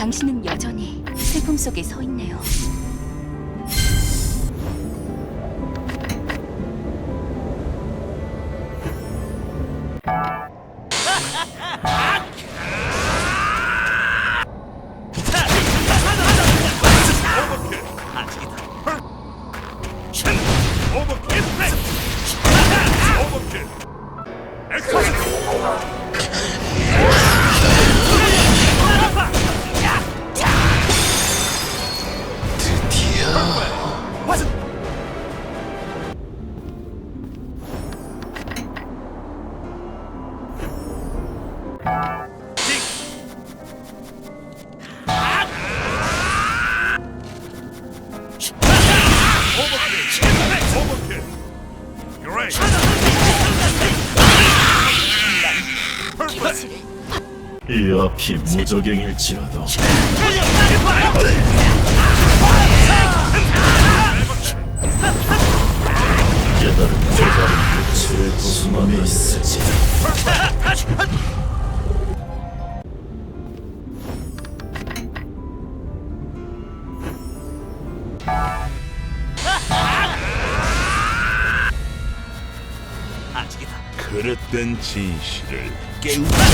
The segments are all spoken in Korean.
당신은 여전히 슬픔 속에 서 있네요. 오버킬. 오버킬 이 앞이 무적행일지라도. 깨달은 깨달은 끝의 부수함에 있으지 그릇된 진실을 깨우쳐라.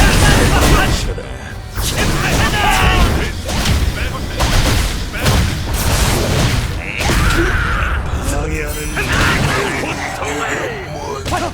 방해하는 바로